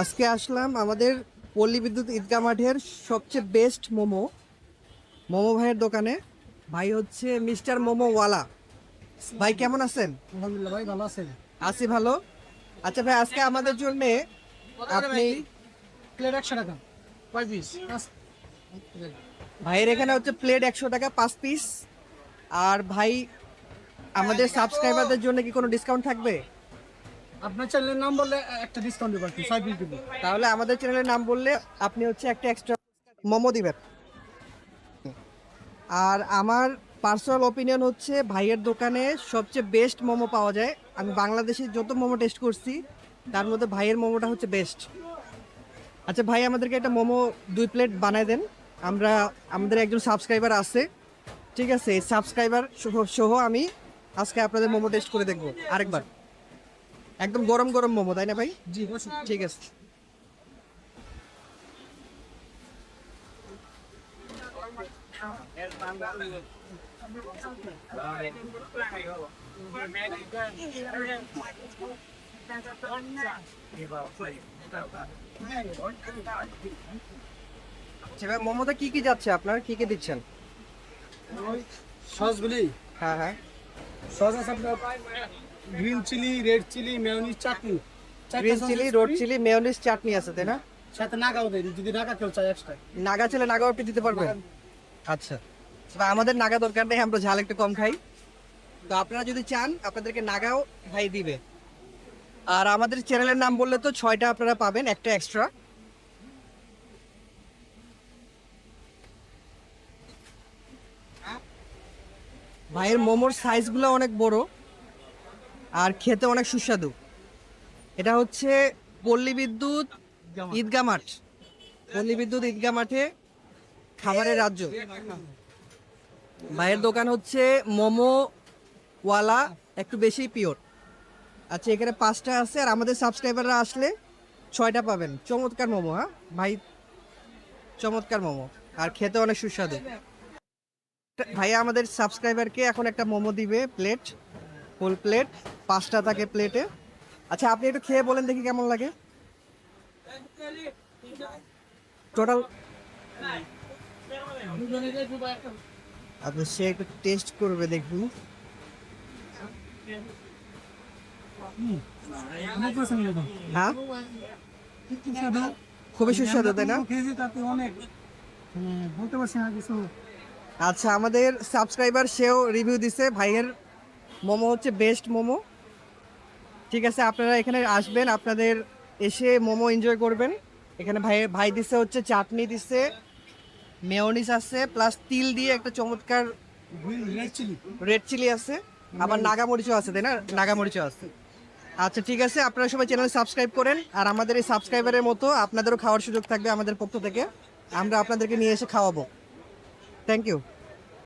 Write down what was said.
আজকে আসলাম আমাদের পল্লী বিদ্যুৎ ঈদগা মাঠের সবচেয়ে বেস্ট মোমো। মোমো ভাইয়ের দোকানে। ভাই হচ্ছে মিস্টার মোমো ওয়ালা। ভাই কেমন আছেন? আলহামদুলিল্লাহ ভাই ভালো আছেন? আছি ভালো। আচ্ছা ভাই আজকে আমাদের জন্য আপনি প্লেট একশো টাকা পাঁচ পিস ভাইয়ের এখানে হচ্ছে প্লেট একশো টাকা পাঁচ পিস আর ভাই আমাদের সাবস্ক্রাইবারদের জন্য কি কোনো ডিসকাউন্ট থাকবে? আপনার চ্যানেলের নাম বললে একটা ডিসকাউন্ট দেবো আর ছয় পিস দেবো। তাহলে আমাদের চ্যানেলের নাম বললে আপনি হচ্ছে একটা এক্সট্রা মোমো দিবেন। আর আমার পার্সোনাল ওপিনিয়ন হচ্ছে ভাইয়ের দোকানে সবচেয়ে বেস্ট মোমো পাওয়া যায়। আমি বাংলাদেশে যত মোমো টেস্ট করছি তার মধ্যে ভাইয়ের মোমোটা হচ্ছে বেস্ট আচ্ছা ভাই আমাদেরকে একটা মোমো দুই প্লেট বানায় দেন। আমরা আমাদের একজন সাবস্ক্রাইবার আছে। ঠিক আছে সাবস্ক্রাইবার সহ আমি আজকে আপনাদের মোমো টেস্ট করে দেখব আরেকবার। একদম গরম গরম মোমো তাই না ভাই? জি ঠিক আছে। আচ্ছা মোমোতে কি কি যাচ্ছে আপনার? কি কি দিচ্ছেন? সসগুলি হ্যাঁ হ্যাঁ। সস আছে আপনার green chilli red chilli mayonnaise chutney. Green chilli. Red chilli mayonnaise chutney আছে তাই না? সাথে নাগাও দেয় যদি নাগা কেউ চায় এক্সট্রা নাগা ছেলে নাগাও আপনি দিতে পারবেন আচ্ছা। আমাদের নাগা দরকার নেই আমরা ঝাল একটু কম খাই। তো আপনারা যদি চান আপনাদেরকে নাগাও ভাই দিবে। আর আমাদের চ্যানেলের নাম বললে তো ছয়টা আপনারা পাবেন একটা এক্সট্রা ভাইয়ের মোমোর সাইজগুলো অনেক বড় আর খেতে অনেক সুস্বাদু। এটা হচ্ছে পল্লী বিদ্যুৎ ঈদগা মাঠ। পল্লী বিদ্যুৎ ঈদগা মাঠে খাবারের রাজ্য। ভাইয়ের দোকান হচ্ছে মোমো ওয়ালা, একটু বেশি পিওর। আচ্ছা এখানে পাঁচটা আছে আর আমাদের সাবস্ক্রাইবাররা আসলে ছয়টা পাবেন। চমৎকার মোমো হ্যাঁ? ভাই, চমৎকার মোমো। আর খেতে অনেক সুস্বাদু। ভাইয়া আমাদের সাবস্ক্রাইবারকে এখন একটা মোমো দিবে প্লেট ফুল প্লেট পাঁচটা থাকে প্লেটে আচ্ছা আপনি একটু খেয়ে বলেন দেখি কেমন লাগে টোটাল আপনি সে একটু টেস্ট করবে দেখুন। হ্যাঁ। খুবই সুস্বাদু, তাই না বলতে পারছি না কিছু আচ্ছা আমাদের সাবস্ক্রাইবার সেও রিভিউ দিছে। ভাইয়ের মোমো হচ্ছে বেস্ট মোমো। ঠিক আছে আপনারা এখানে আসবেন আপনাদের এসে মোমো এনজয় করবেন। এখানে ভাই ভাই দিছে হচ্ছে চাটনি দিছে মেয়নিস আছে প্লাস তিল দিয়ে একটা চমৎকার রেড চিলি আছে আবার নাগামরিচও আছে তাই না? নাগামরিচও আছে। আচ্ছা ঠিক আছে আপনারা সবাই চ্যানেল সাবস্ক্রাইব করেন আর আমাদের এই সাবস্ক্রাইবারের মতো আপনাদেরও খাওয়ার সুযোগ থাকবে আমাদের পক্ষ থেকে। আমরা আপনাদেরকে নিয়ে এসে খাওয়াবো। Thank you.